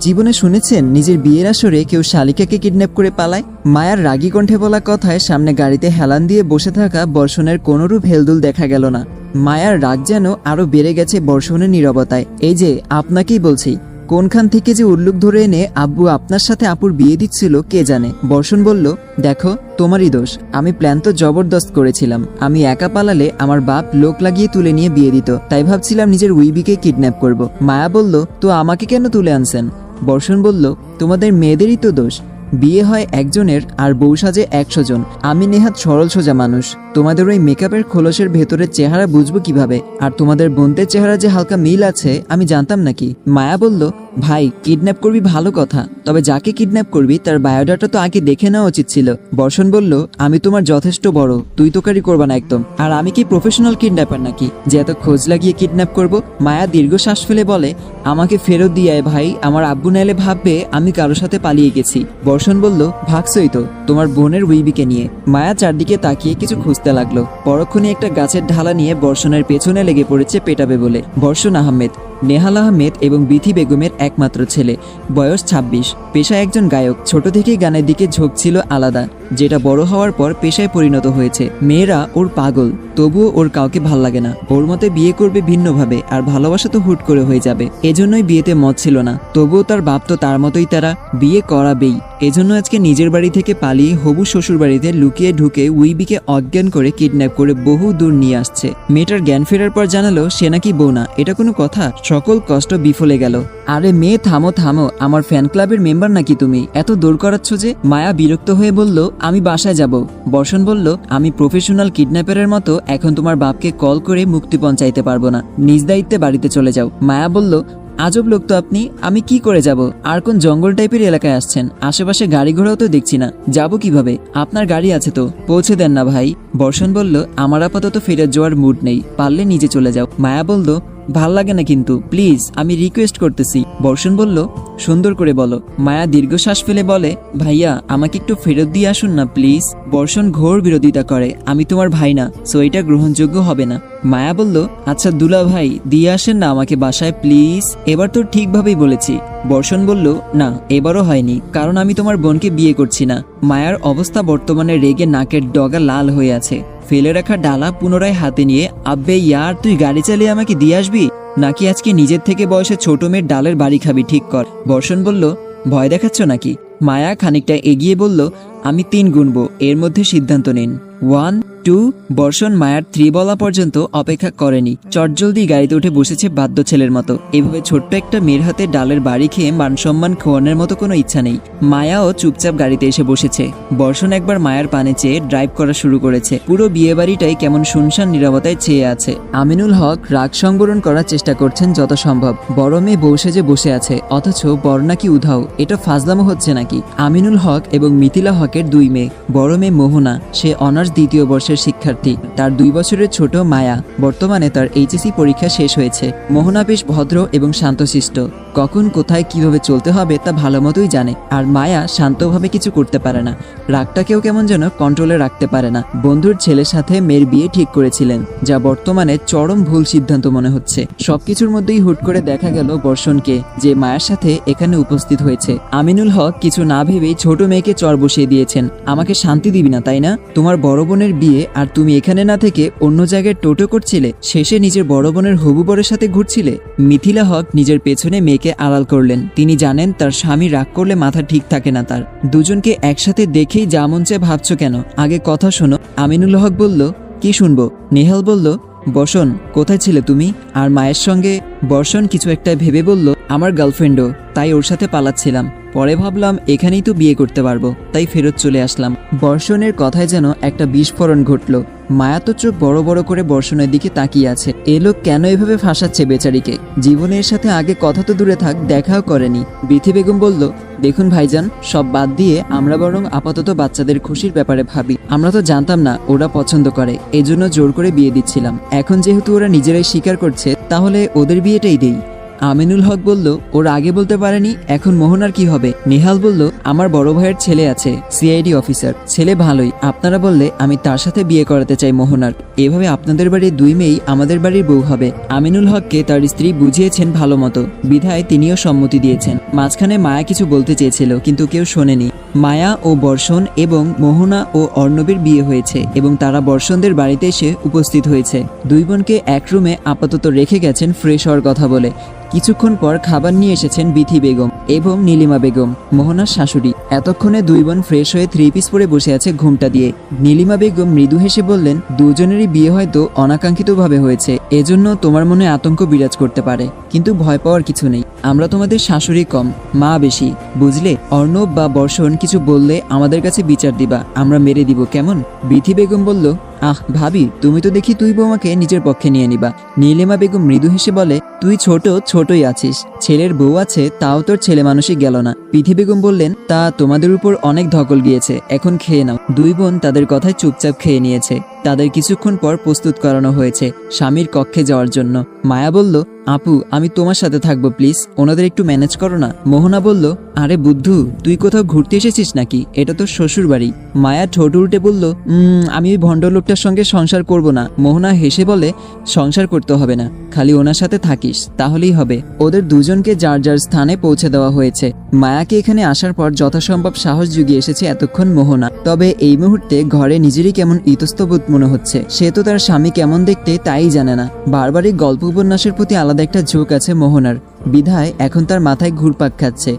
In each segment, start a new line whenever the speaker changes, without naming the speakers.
জীবনে শুনেছেন, নিজের বিয়ের আসরে কেউ শালিকাকে কিডন্যাপ করে পালায়? মায়ার রাগি কণ্ঠে বলা কথায় সামনে গাড়িতে হেলান দিয়ে বসে থাকা বর্ষণের কোনোরূপ হেলদুল দেখা গেল না। মায়ার রাগ যেন আরও বেড়ে গেছে বর্ষণের নিরবতায়। এই যে, আপনাকেই বলছি কোনখান থেকে যে উল্লুক ধরে এনে আব্বু আপনার সাথে আপুর বিয়ে দিচ্ছিল, কে জানে? বর্ষণ বলল, দেখো, তোমারই দোষ। আমি প্ল্যান তো জবরদস্ত করেছিলাম। আমি একা পালালে আমার বাপ লোক লাগিয়ে তুলে নিয়ে বিয়ে দিত। তাই ভাবছিলাম নিজের উইবিকে কিডন্যাপ করব। মায়া বলল, তো আমাকে কেন তুলে আনছেন? বর্ষণ বলল, তোমাদের মেয়েদেরই তো দোষ। বিয়ে হয় একজনের আর বউ সাজে একশো জন। আমি নেহাত সরল সোজা মানুষ। তোমাদের ওই মেকআপের খোলসের ভেতরের চেহারা বুঝব কীভাবে? আর তোমাদের বোনদের চেহারা যে হালকা মিল আছে, আমি জানতাম নাকি? মায়া বলল ভাই কিডন্যাপ করবি ভালো কথা, তবে যাকে কিডন্যাপ করবি তার বায়োডাটা তো আগে দেখে নেওয়া উচিত ছিল। বর্ষণ বলল, আমি তোমার যথেষ্ট বড়, তুই তোকারি করবা না একদম। আর আমি কি প্রফেশনাল কিডন্যাপার নাকি, যে এত খোঁজ লাগিয়ে কিডন্যাপ করব? মায়া দীর্ঘ শ্বাস ফেলে বলে, আমাকে ফেরত দিয়ে ভাই, আমার আব্বু নাইলে ভাববে আমি কারোর সাথে পালিয়ে গেছি। বর্ষণ বলল ভাগসই তো, তোমার বোনের উইবিকে নিয়ে। মায়া চারদিকে তাকিয়ে কিছু খুঁজতে লাগল। পরক্ষণে একটা গাছের ঢালা নিয়ে বর্ষণের পেছনে লেগে পড়েছে পেটাবে বলে। বর্ষণ আহমেদ নেহাল আহমেদ এবং বিথি বেগমের একমাত্র ছেলে। বয়স ২৬ পেশা একজন গায়ক। ছোট থেকেই গানের দিকে ঝোঁক ছিল আলাদা। যেটা বড় হওয়ার পর পেশায় পরিণত হয়েছে। মেয়েরা ওর পাগল। তবুও ওর কাউকে ভালো লাগে না। ওর মতে বিয়ে করবে ভিন্নভাবে, আর ভালোবাসা তো হুট করে হয়ে যাবে। এজন্যই বিয়েতে মত ছিল না। তবুও তার বাপ তো তার মতোই তারা, বিয়ে করাবেই। এজন্য আজকে নিজের বাড়ি থেকে পালিয়ে হবু শ্বশুর বাড়িতে লুকিয়ে ঢুকে উইবিকে অজ্ঞান করে কিডন্যাপ করে বহু দূর নিয়ে আসছে। মেয়েটার জ্ঞান ফেরার পর জানালো, সে নাকি বউ না। এটা কোনো কথা? সকল কষ্ট বিফলে গেল। আরে মেয়ে, থামো থামো। আমার ফ্যান ক্লাবের মেম্বার নাকি তুমি? এত দৌড় করাচ্ছ যে? মায়া বিরক্ত হয়ে বলল, আমি বাসায় যাব। বর্ষণ বলল, আমি প্রফেশনাল কিডন্যাপারের মতো এখন তোমার বাপকে কল করে মুক্তিপণ চাইতে পারব না। নিজ দায়িত্বে বাড়িতে চলে যাও। মায়া বলল, আজব লোক তো আপনি। আমি কি করে যাব? আর কোন জঙ্গল টাইপের এলাকায় আসছেন? আশেপাশে গাড়ি ঘোড়াও তো দেখছি না। যাব কীভাবে? আপনার গাড়ি আছে তো। পৌঁছে দেন না ভাই। বর্ষণ বলল, আমার আপাতত ফেরত যাওয়ার মুড নেই। পারলে নিজে চলে যাও। মায়া বলল ভালো লাগে না কিন্তু, প্লিজ, আমি রিকোয়েস্ট করতেছি। বর্ষণ বলল, সুন্দর করে বলো। মায়া দীর্ঘশ্বাস ফেলে বলে, ভাইয়া, আমাকে একটু ফেরত দিয়ে আসুন না, প্লিজ। বর্ষণ ঘোর বিরোধিতা করে, আমি তোমার ভাই না সো এটা গ্রহণযোগ্য হবে না। মায়া বলল আচ্ছা দুলা ভাই, দিয়ে আসেন না আমাকে বাসায়, প্লিজ। এবার তো ঠিকভাবেই বলেছি। বর্ষণ বলল, না, এবারও হয়নি, কারণ আমি তোমার বোনকে বিয়ে করছি না। মায়ার অবস্থা বর্তমানে রেগে নাকের ডগা লাল হয়ে আছে। ফেলে রাখা ডালা পুনরায় হাতে নিয়ে, আব্বে, ইয়ার, তুই গাড়ি চালিয়ে আমাকে দিয়ে আসবি? নাকি আজকে নিজের থেকে বয়সে ছোট মেয়ের ডালের বাড়ি খাবি, ঠিক কর? বর্ষণ বলল, ভয় দেখাচ্ছ নাকি? মায়া খানিকটা এগিয়ে বলল, আমি তিন গুনবো, এর মধ্যে সিদ্ধান্ত নিন। ওয়ান টু, বর্ষণ মায়ার থ্রি বলা পর্যন্ত অপেক্ষা করেনি। চটজলদি গাড়িতে উঠে বসেছে বাদ্য ছেলের মতো। এভাবে ছোট্ট একটা মেয়ের হাতে ডালের বাড়ি খেয়ে মান সম্মান খোয়ানোর মতো কোনো ইচ্ছা নেই। মায়াও চুপচাপ গাড়িতে এসে বসেছে। বর্ষণ একবার মায়ার পানে চেয়ে ড্রাইভ করা শুরু করেছে। পুরো বিয়ে বাড়িটাই কেমন শুনশান নিরবতায় চেয়ে আছে। আমিনুল হক রাগ সংবরণ করার চেষ্টা করছেন যত সম্ভব বড় মেয়ে বউ সেজে বসে আছে, অথচ বড় নাকি উধাও। এটা ফাজলামো হচ্ছে নাকি? আমিনুল হক এবং মিথিলা হকের দুই মেয়ে। বড় মেয়ে মোহনা, সে অনার্স দ্বিতীয় বর্ষের শিক্ষার্থী। তার দুই বছরের ছোট মায়া, বর্তমানে তার এইচএসসি পরীক্ষা শেষ হয়েছে। মোহনা বেশ ভদ্র এবং শান্তশিষ্ট। কখন, কোথায়, কীভাবে চলতে হবে তা ভালো মতোই জানে। আর মায়া শান্তভাবে কিছু করতে পারে না। রাগটাকেও কেমন যেন কন্ট্রোলে রাখতে পারে না। বন্ধুর ছেলের সাথে মেয়ের বিয়ে ঠিক করেছিলেন, যা বর্তমানে চরম ভুল সিদ্ধান্ত মনে হচ্ছে। সবকিছুর মধ্যেই হুট করে দেখা গেল বর্ষণকে, যে মায়ের সাথে এখানে উপস্থিত হয়েছে। আমিনুল হক কিছু না ভেবেই ছোট মেয়েকে চর বসিয়ে দিয়েছেন। আমাকে শান্তি দিবি না, তাই না? তোমার বড় বোনের বিয়ে আর তুমি এখানে না থেকে অন্য জায়গায় টোটো করছিলে, শেষে নিজের বড় বোনের হবু বরের সাথে ঘুরছিলে। মিথিলা হক নিজের পেছনে মেয়েকে আড়াল করলেন। তিনি জানেন তার স্বামী রাগ করলে মাথা ঠিক থাকে না তার। দুজনকে একসাথে দেখেই যা মন চেয়ে ভাবছ কেন? আগে কথা শোনো। আমিনুল হক বলল, কি শুনব? নেহাল বলল, বসন, কোথায় ছিলে তুমি? আর মায়ের সঙ্গে বর্ষণ কিছু একটা ভেবে বলল, আমার গার্লফ্রেন্ডও, তাই ওর সাথে পালাচ্ছিলাম। পরে ভাবলাম, এখানেই তো বিয়ে করতে পারব, তাই ফেরত চলে আসলাম। বর্ষণের কথায় যেন একটা বিস্ফোরণ ঘটলো। মায়া তো চোখ বড় বড় করে বর্ষণের দিকে তাকিয়ে আছে। এ লোক কেন এভাবে ফাঁসাচ্ছে বেচারিকে? জীবনের সাথে আগে কথা তো দূরে থাক, দেখাও করেনি। বিথি বেগম বলল, দেখুন ভাইজান, সব বাদ দিয়ে আমরা বরং আপাতত বাচ্চাদের খুশির ব্যাপারে ভাবি। আমরা তো জানতাম না ওরা পছন্দ করে, এজন্য জোর করে বিয়ে দিচ্ছিলাম। এখন যেহেতু ওরা নিজেরাই স্বীকার করছে, তাহলে ওদের বিয়েটাই দেই। আমিনুল হক বলল, ওর আগে বলতে পারেনি, এখন মোহনার কি হবে? নেহাল বলল, আমার বড় ভাইয়ের ছেলে আছে, সিআইডি অফিসার। ছেলে ভালোই। আপনারা বললে, আমি তার সাথে বিয়ে করাতে চাই মোহনার এভাবে আপনাদের বাড়ির দুই মেয়েই আমাদের বাড়ির বউ হবে। আমিনুল হককে তার স্ত্রী বুঝিয়েছেন ভালো মতো। বিধায় তিনিও সম্মতি দিয়েছেন। মাঝখানে মায়া কিছু বলতে চেয়েছিল, কিন্তু কেউ শোনেনি। মায়া ও বর্ষণ এবং মোহনা ও অর্ণবের বিয়ে হয়েছে এবং তারা বর্ষণদের বাড়িতে এসে উপস্থিত হয়েছে। দুই বোনকে এক রুমে আপাতত রেখে গেছেন ফ্রেশ হওয়ার কথা বলে। কিছুক্ষণ পর খাবার নিয়ে এসেছেন বিথি বেগম এবং নীলিমা বেগম, মোহনার শাশুড়ি। এতক্ষণে দুই বোন ফ্রেশ হয়ে থ্রি পিস পরে বসে আছে ঘুমটা দিয়ে। নীলিমা বেগম মৃদু হেসে বললেন, দুজনেরই বিয়ে হয়তো অনাকাঙ্ক্ষিতভাবে হয়েছে, এজন্য তোমার মনে আতঙ্ক বিরাজ করতে পারে, কিন্তু ভয় পাওয়ার কিছু নেই। আমরা তোমাদের শাশুড়ি কম, মা বেশি। বুঝলে? অর্ণব বা বর্ষণ কিছু বললে আমাদের কাছে বিচার দিবা, আমরা মেরে দিব, কেমন? বিথি বেগম বলল আহ, ভাবি, তুমি তো দেখি তুই বৌমাকে নিজের পক্ষে নিয়ে নিবা। নীলিমা বেগম মৃদু হেসে বলে, তুই ছোট, ছোটই আছিস। ছেলের বউ আছে, তাও তোর ছেলে মানুষই গেল না। পিথি বেগম বললেন, তা তোমাদের উপর অনেক ধকল গিয়েছে, এখন খেয়ে নাও। দুই বোন তাদের কথায় চুপচাপ খেয়ে নিয়েছে। তাদের কিছুক্ষণ পর প্রস্তুত করানো হয়েছে, স্বামীর কক্ষে যাওয়ার জন্য। মায়া বলল আপু আমি তোমার সাথে থাকব প্লিজ। ওনাদের একটু ম্যানেজ করো না। মোহনা বলল আরে বুদ্ধু তুই কোথাও ঘুরতে এসেছিস নাকি? এটা তো শ্বশুর বাড়ি। মায়া ঠোঁট উল্টে বলল "উম, আমি ওই ভণ্ড লোকটার সঙ্গে সংসার করব না। মোহনা হেসে বলে সংসার করতে হবে না। খালি ওনার সাথে থাকিস তাহলেই হবে। ওদের দুজনকে যার যার স্থানে পৌঁছে দেওয়া হয়েছে। মায়াকে এখানে আসার পর যথাসম্ভব সাহস জুগিয়ে এসেছে এতক্ষণ মোহনা। তবে এই মুহূর্তে ঘরে নিজেরই কেমন ইতস্তবোধ মনে হচ্ছে। সে তো তার স্বামী কেমন দেখতে তাই জানে না। বারবারই গল্প উপন্যাসের প্রতি আলাদা একটা ঝোঁক আছে মোহনার। বিধায় এখন তার মাথায় ঘুরপাক খাচ্ছে।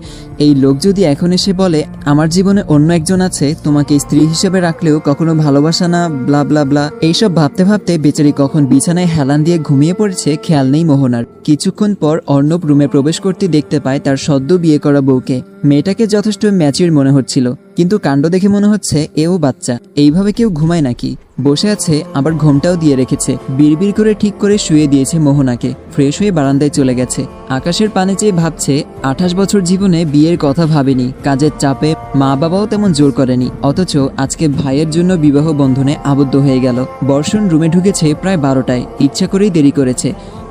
এই লোক যদি এখন এসে বলে, আমার জীবনে অন্য একজন আছে, তোমাকে স্ত্রী হিসেবে রাখলেও কখনো ভালোবাসা না ব্লা ব্লা ব্লা এইসব ভাবতে ভাবতে বেচারি কখন বিছানায় হেলান দিয়ে ঘুমিয়ে পড়েছে খেয়াল নেই মোহনার। কিছুক্ষণ পর অর্ণব রুমে প্রবেশ করতে দেখতে পায় তার সদ্য বিয়ে করা বউকে। মেয়েটাকে যথেষ্ট ম্যাচিউর মনে হচ্ছিল, কিন্তু কাণ্ড দেখে মনে হচ্ছে এও বাচ্চা। এইভাবে কেউ ঘুমায় নাকি? বসে আছে, আবার ঘোমটাও দিয়ে রেখেছে। বিড়বিড় করে ঠিক করে শুয়ে দিয়েছে মোহনাকে। ফ্রেশ হয়ে বারান্দায় চলে গেছে। আকাশের পানে চেয়ে ভাবছে, আঠাশ বছর জীবনে বিয়ের কথা ভাবেনি, কাজের চাপে মা বাবাও তেমন জোর করেনি, অথচ আজকে ভাইয়ের জন্য বিবাহ বন্ধনে আবদ্ধ হয়ে গেল। বর্ষণ রুমে ঢুকেছে প্রায় বারোটায়, ইচ্ছা করেই দেরি করেছে।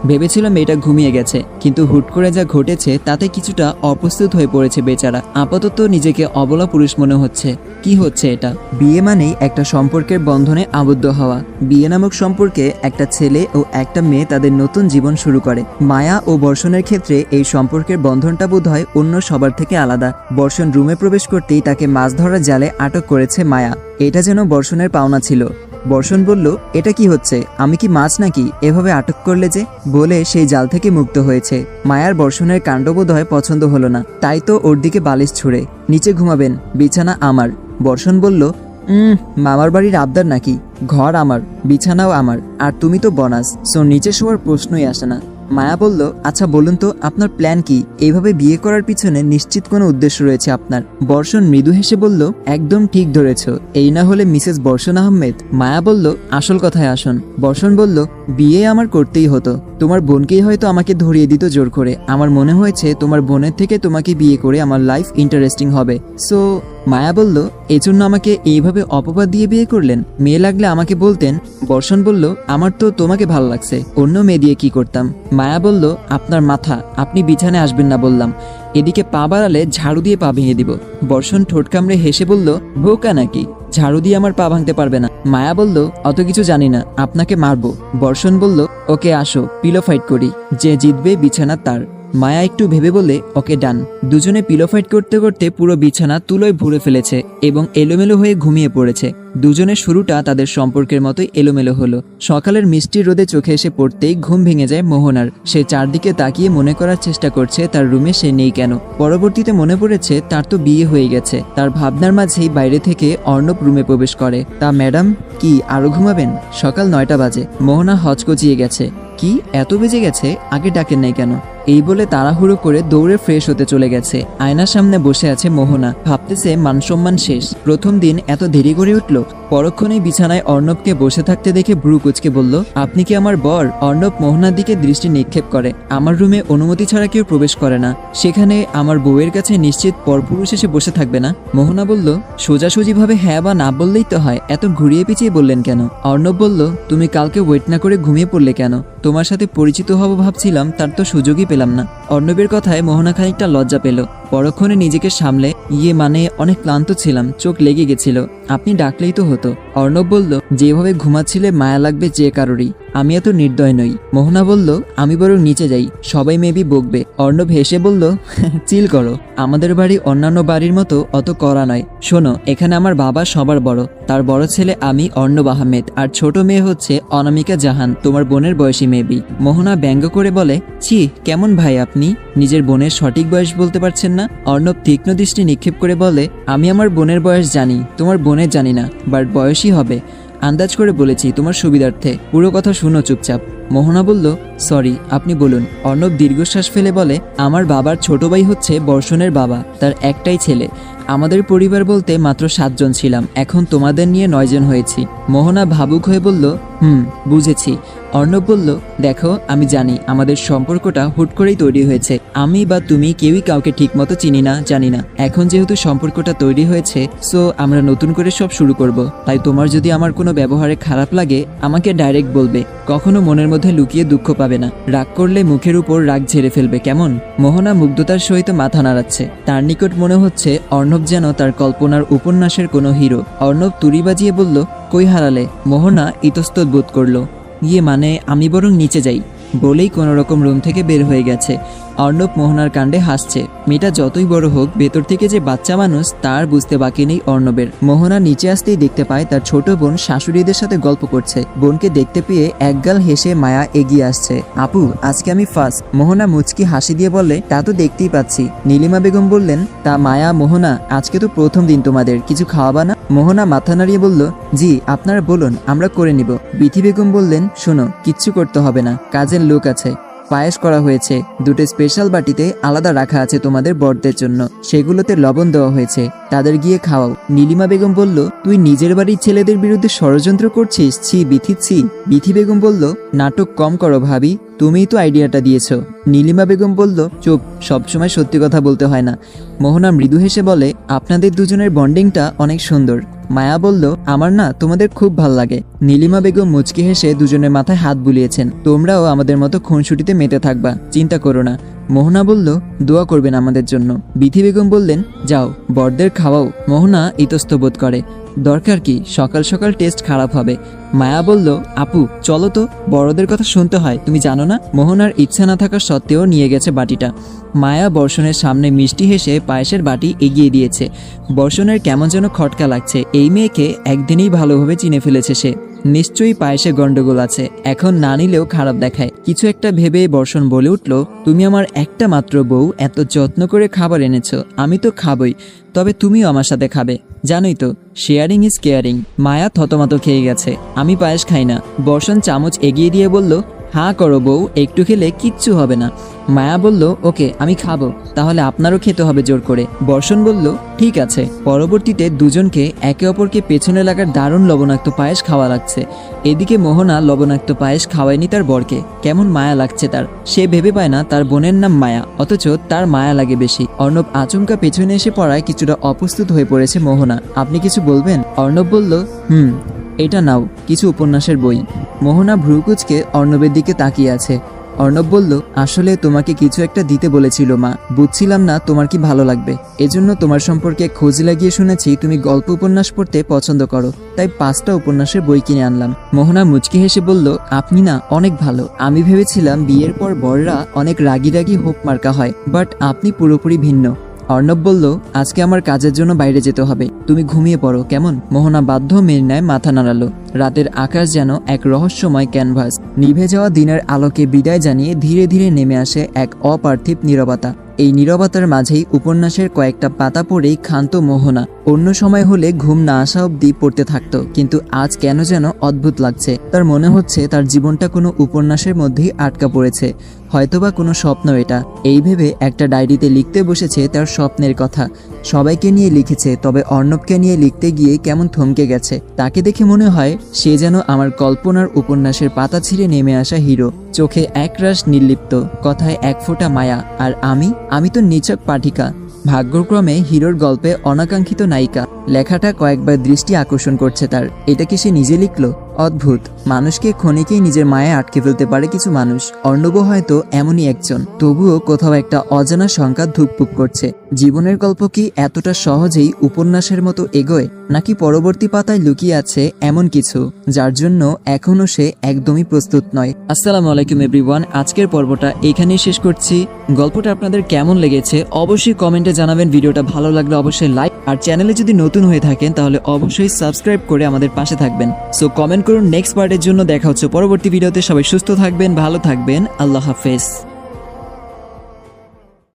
ভেবেছিল মেয়েটা ঘুমিয়ে গেছে, কিন্তু হুট করে যা ঘটেছে তাতে কিছুটা অপ্রস্তুত হয়ে পড়েছে বেচারা। আপাতত নিজেকে অবলা পুরুষ মনে হচ্ছে। কি হচ্ছে এটা? বিয়ে মানেই একটা সম্পর্কের বন্ধনে আবদ্ধ হওয়া। বিয়ে নামক সম্পর্কে একটা ছেলে ও একটা মেয়ে তাদের নতুন জীবন শুরু করে। মায়া ও বর্ষণের ক্ষেত্রে এই সম্পর্কের বন্ধনটা বোধ হয় অন্য সবার থেকে আলাদা। বর্ষণ রুমে প্রবেশ করতেই তাকে মাছ ধরার জালে আটক করেছে মায়া। এটা যেন বর্ষণের পাওনা ছিল। বর্ষণ বলল, এটা কি হচ্ছে? আমি কি মাছ নাকি? এভাবে আটক করলে যে? বলে সেই জাল থেকে মুক্ত হয়েছে। মায়ার বর্ষণের কাণ্ডবোধ হয় পছন্দ হলো না। তাই তো ওর দিকে বালিশ ছুঁড়ে, নিচে ঘুমাবেন, বিছানা আমার। বর্ষণ বলল, উম, মামার বাড়ির আবদার নাকি? ঘর আমার, বিছানাও আমার, আর তুমি তো বনাস, সো নিচে শোয়ার প্রশ্নই আসে না। মায়া বলল আচ্ছা বলুন তো, আপনার প্ল্যান কি? এইভাবে বিয়ে করার পিছনে নিশ্চিত কোনো উদ্দেশ্য রয়েছে আপনার? বর্ষণ মৃদু হেসে বলল, একদম ঠিক ধরেছ। এই না হলে মিসেস বর্ষণ আহমেদ মায়া বলল, আসল কথায় আসুন। বর্ষণ বলল, বিয়ে আমার করতেই হতো। তোমার বোনকেই হয়তো আমাকে ধরিয়ে দিত জোর করে। আমার মনে হয়েছে তোমার বোনের থেকে তোমাকে বিয়ে করে আমার লাইফ ইন্টারেস্টিং হবে। সো মায়া বলল এজন্য আমাকে এইভাবে অপবাদ দিয়ে বিয়ে করলেন। মেয়ে লাগলে আমাকে বলতেন, বর্ষণ বলল, আমার তো তোমাকে ভালো লাগছে, অন্য মেয়ে দিয়ে কি করতাম? মায়া বলল, আপনার মাথা, আপনি বিছানে আসবেন না বললাম। এদিকে পা বাড়ালে ঝাড়ু দিয়ে পা ভেঙে দিব। বর্ষণ ঠোঁট কামড়ে হেসে বলল, বোকা নাকি? ঝাড়ু দিয়ে আমার পা ভাঙতে পারবে না। মায়া বলল, অত কিছু জানি না, আপনাকে মারবো। বর্ষণ বলল, ওকে আসো পিলো ফাইট করি, যে জিতবে বিছানা তার। মায়া একটু ভেবে বলে ওকে, ডান। দুজনে পিলো ফাইট করতে করতে পুরো বিছানা তুলোয় ভরে ফেলেছে এবং এলোমেলো হয়ে ঘুমিয়ে পড়েছে। দুজনের শুরুটা তাদের সম্পর্কের মতোই এলোমেলো হলো। সকালের মিষ্টি রোদে চোখে এসে পড়তেই ঘুম ভেঙে যায় মোহনার। সে চারদিকে তাকিয়ে মনে করার চেষ্টা করছে, তার রুমে সে নেই কেন? পরবর্তীতে মনে পড়েছে, তার তো বিয়ে হয়ে গেছে। তার ভাবনার মাঝেই বাইরে থেকে অর্ণব রুমে প্রবেশ করে। তা, ম্যাডাম, কি আরও ঘুমাবেন? সকাল নয়টা বাজে। মোহনা হচকচিয়ে গেছে। কি? এত বেজে গেছে? আগে ডাকেন নাই কেন? এই বলে তাড়াহুড়ো করে দৌড়ে ফ্রেশ হতে চলে গেছে। আয়নার সামনে বসে আছে মোহনা। ভাবতেছে মানসম্মান শেষ। প্রথম দিন এত দেরি করে উঠল। পরক্ষণেই বিছানায় অর্ণবকে বসে থাকতে দেখে ব্রু কুচকে বলল, আপনি কি আমার বর? অর্ণব মোহনার দিকে দৃষ্টি নিক্ষেপ করে। আমার রুমে অনুমতি ছাড়া কেউ প্রবেশ করে না। সেখানে আমার বউয়ের কাছে নিশ্চিত পরপুরুষ এসে বসে থাকবে না? মোহনা বলল, সোজাসুজিভাবে হ্যাঁ বা না বললেই তো হয়। এত ঘুরিয়ে পিছিয়ে বললেন কেন? অর্ণব বলল, তুমি কালকে ওয়েট না করে ঘুমিয়ে পড়লে কেন? তোমার সাথে পরিচিত হব ভাবছিলাম, তার তো সুযোগই পেলাম না। অর্ণবের কথায় মোহনা খানিকটা লজ্জা পেল। পরক্ষণে নিজেকে সামলে ইয়ে মানে অনেক ক্লান্ত ছিলাম, চোখ লেগে গেছিল। আপনি ডাকলেই তো হতো। অর্ণব বলল, যেভাবে ঘুমাচ্ছিলে, মায়া লাগবে যে কারোরই। আমি এত নির্দয় নই। মোহনা বলল, আমি বরং নিচে যাই। সবাই মেবি বকবে। অর্ণব হেসে বলল, চিল করো। আমাদের বাড়ি অন্যান্য বাড়ির মতো অত করা নয়। শোনো, এখানে আমার বাবা সবার বড়। তার বড় ছেলে আমি অর্ণব আহমেদ, আর ছোট মেয়ে হচ্ছে অনামিকা জাহান, তোমার বোনের বয়সী মেবি। মোহনা ব্যঙ্গ করে বলে, ছি, কেমন ভাই আপনি? নিজের বোনের সঠিক বয়স বলতে পারছেন না? অর্ণব তীক্ষ্ণ দৃষ্টি নিক্ষেপ করে বলে, আমি আমার বোনের বয়স জানি, তোমার বোনের জানি না, বাট বয়সই হবে। আন্দাজ করে বলেছি তোমার সুবিধার্থে। পুরো কথা শুনো চুপচাপ। মোহনা বলল, সরি, আপনি বলুন। অর্ণব দীর্ঘশ্বাস ফেলে বলে, আমার বাবার ছোট ভাই হচ্ছে বর্ষণের বাবা, তার একটাই ছেলে। আমাদের পরিবার বলতে মাত্র সাতজন ছিলাম, এখন তোমাদের নিয়ে নয়জন হয়েছি। মোহনা ভাবুক হয়ে বলল, হুম, বুঝেছি। অর্ণব বলল, দেখো, আমি জানি আমাদের সম্পর্কটা হুট করেই তৈরি হয়েছে। আমি বা তুমি কেউই কাউকে ঠিকমতো চিনি না, জানি না। এখন যেহেতু সম্পর্কটা তৈরি হয়েছে সো আমরা নতুন করে সব শুরু করব। তাই তোমার যদি আমার কোনো ব্যবহারে খারাপ লাগে, আমাকে ডাইরেক্ট বলবে। কখনো মনের মধ্যে লুকিয়ে দুঃখ পাবে না। রাগ করলে মুখের উপর রাগ ঝেড়ে ফেলবে, কেমন? মোহনা মুগ্ধতার সহিত মাথা নাড়াচ্ছে। তার নিকট মনে হচ্ছে, অর্ণব যেন তার কল্পনার উপন্যাসের কোনো হিরো। অর্ণব তুড়ি বাজিয়ে বলল, কই হারালে? মোহনা ইতস্তত বোধ করল। ইয়ে মানে আমি বরং নিচে যাই বলেই কোনো রকম রুম থেকে বের হয়ে গেছে। অর্ণব মোহনার কাণ্ডে হাসছে। মেয়েটা যতই বড় হোক, ভেতর থেকে যে বাচ্চা মানুষ, তার বুঝতে বাকি নেই অর্ণবের। মোহনা নিচে আসতেই দেখতে পায়, তার ছোট বোন শাশুড়িদের সাথে গল্প করছে। বোনকে দেখতে পেয়ে একগাল হেসে মায়া এগিয়ে আসছে। আপু, আজকে আমি ফার্স্ট মোহনা মুচকি হাসি দিয়ে বললে তা তো দেখতেই পাচ্ছি। নীলিমা বেগম বললেন, তা মায়া, মোহনা, আজকে তো প্রথম দিন তোমাদের। কিছু খাওয়াবা না? মোহনা মাথা নাড়িয়ে বলল, জি, আপনারা বলুন, আমরা করে নিব। বিথি বেগম বললেন, শোনো, কিচ্ছু করতে হবে না। কাজের লোক আছে। পায়েস করা হয়েছে। দুটো স্পেশাল বাটিতে আলাদা রাখা আছে তোমাদের বরদের জন্য। সেগুলোতে লবণ দেওয়া হয়েছে। তাদের গিয়ে খাওয়াও। নীলিমা বেগম বলল, তুই নিজের বাড়ির ছেলেদের বিরুদ্ধে ষড়যন্ত্র করছিস? ছি, বিথি ছি। বিথি বেগম বলল, নাটক কম করো ভাবি। তুমিই তো আইডিয়াটা দিয়েছ। নীলিমা বেগম বলল, চুপ, সবসময় সত্যি কথা বলতে হয় না। মোহনা মৃদু হেসে বলে, আপনাদের দুজনের বন্ডিংটা অনেক সুন্দর। মায়া বলল, আমার না তোমাদের খুব ভালো লাগে। নীলিমা বেগম মুচকি হেসে দুজনের মাথায় হাত বুলিয়েছেন, তোমরাও আমাদের মতো খুনসুটিতে মেতে থাকবা, চিন্তা করো না। মোহনা বলল, দোয়া করবেন আমাদের জন্য। বিথি বেগম বললেন, যাও, বরদের খাওয়াও। মোহনা ইতস্ত বোধ করে দরকার কি? সকাল সকাল টেস্ট খারাপ হবে। মায়া বলল, আপু, চলো তো, বড়দের কথা শুনতে হয়। তুমি জানো না মোহনার ইচ্ছা না থাকা সত্ত্বেও নিয়ে গেছে বাটিটা। মায়া বর্ষণের সামনে মিষ্টি হেসে পায়েসের বাটি এগিয়ে দিয়েছে। বর্ষণের কেমন যেন খটকা লাগছে। এই মেয়েকে একদিনেই ভালোভাবে চিনে ফেলেছে সে। নিশ্চয়ই পায়েসে গন্ডগোল আছে। এখন না নিলেও খারাপ দেখায়। কিছু একটা ভেবে বর্ষণ বলে উঠল, তুমি আমার একটা মাত্র বউ, এত যত্ন করে খাবার এনেছো। আমি তো খাবই। তবে তুমিও আমার সাথে খাবে। জানোই তো শেয়ারিং ইজ কেয়ারিং মায়া থতমত খেয়ে গেছে। আমি পায়েস খাই না। বর্ষণ চামচ এগিয়ে দিয়ে বলল হাঁ করো বউ, একটু খেলে কিচ্ছু হবে না। মায়া বলল, ওকে, আমি খাব। তাহলে আপনারও খেতে হবে জোর করে। বর্ষণ বলল, ঠিক আছে। পরবর্তীতে দুজনকে একে অপরকে পেছনে লাগার দারুণ লবণাক্ত পায়েস খাওয়া লাগছে। এদিকে মোহনা লবণাক্ত পায়েস খাওয়ায়নি তার বরকে। কেমন মায়া লাগছে তার। সে ভেবে পায় না তার বোনের নাম মায়া, অথচ তার মায়া লাগে বেশি। অর্ণব আচমকা পেছনে এসে পড়ায় কিছুটা অপ্রস্তুত হয়ে পড়েছে মোহনা। আপনি কিছু বলবেন? অর্ণব বলল, হুম, এটা নাও, কিছু উপন্যাসের বই। মোহনা ভ্রুকুচকে অর্ণবের দিকে তাকিয়ে আছে। অর্ণব বলল, আসলে তোমাকে কিছু একটা দিতে বলেছিল, মা। বুঝছিলাম না তোমার কি ভালো লাগবে। এজন্য তোমার সম্পর্কে খোঁজ লাগিয়ে শুনেছি তুমি গল্প উপন্যাস পড়তে পছন্দ করো। তাই পাঁচটা উপন্যাসের বই কিনে আনলাম। মোহনা মুচকি হেসে বলল, আপনি না অনেক ভালো। আমি ভেবেছিলাম বিয়ের পর বররা অনেক রাগি রাগি হোপ মার্কা হয়, বাট আপনি পুরোপুরি ভিন্ন। অর্ণব বলল, আজকে আমার কাজের জন্য বাইরে যেতে হবে। তুমি ঘুমিয়ে পড়ো, কেমন? মোহনা বাধ্য মেয়ের ন্যায় মাথা নাড়ালো। রাতের আকাশ যেন এক রহস্যময় ক্যানভাস। নিভে যাওয়া দিনের আলোকে বিদায় জানিয়ে ধীরে ধীরে নেমে আসে এক অপার্থিব নীরবতা। এই নীরবতার মাঝেই উপন্যাসের কয়েকটা পাতা পড়েই ক্ষান্ত মোহনা। অন্য সময় হলে ঘুম না আসা অবধি পড়তে থাকতো, কিন্তু আজ কেন যেন অদ্ভুত লাগছে। তার মনে হচ্ছে তার জীবনটা কোনো উপন্যাসের মধ্যেই আটকা পড়েছে। হয়তোবা কোনো স্বপ্ন এটা। এই ভেবে একটা ডায়েরিতে লিখতে বসেছে তার স্বপ্নের কথা। সবাইকে নিয়ে লিখেছে, তবে অর্ণবকে নিয়ে লিখতে গিয়ে কেমন থমকে গেছে। তাকে দেখে মনে হয় সে যেন আমার কল্পনার উপন্যাসের পাতা ছিঁড়ে নেমে আসা হিরো। চোখে একরাশ নির্লিপ্ত, কথায় এক ফোঁটা মায়া। আর আমি? আমি তো নিচক পাঠিকা। ভাগ্যক্রমে হিরোর গল্পে অনাকাঙ্ক্ষিত নায়িকা। লেখাটা কয়েকবার দৃষ্টি আকর্ষণ করছে তার। এটা কি সে নিজে লিখলো? অদ্ভুত। মানুষকে ক্ষণিকেই নিজের মায়ে আটকে ফেলতে পারে কিছু মানুষ। অর্ণব হয়তো এমনই একজন। তবুও কোথাও একটা অজানা শঙ্কা ধুকপুক করছে। জীবনের গল্প কি এতটা সহজেই উপন্যাসের মতো এগোয়? নাকি পরবর্তী পাতায় লুকিয়ে আছে এমন কিছু, যার জন্য এখনও সে একদমই প্রস্তুত নয়? আসসালামু আলাইকুম, এভরিওয়ান। আজকের পর্বটা এখানেই শেষ করছি। গল্পটা আপনাদের কেমন লেগেছে অবশ্যই কমেন্টে জানাবেন। ভিডিওটা ভালো লাগলে অবশ্যই লাইক। আর চ্যানেলে যদি নতুন হয়ে থাকেন, তাহলে অবশ্যই সাবস্ক্রাইব করে আমাদের পাশে থাকবেন। সো কমেন্ট করুন নেক্সট পার্টের জন্য। দেখা হচ্ছে পরবর্তী ভিডিওতে সবাই সুস্থ থাকবেন, ভালো থাকবেন। আল্লাহ হাফেজ।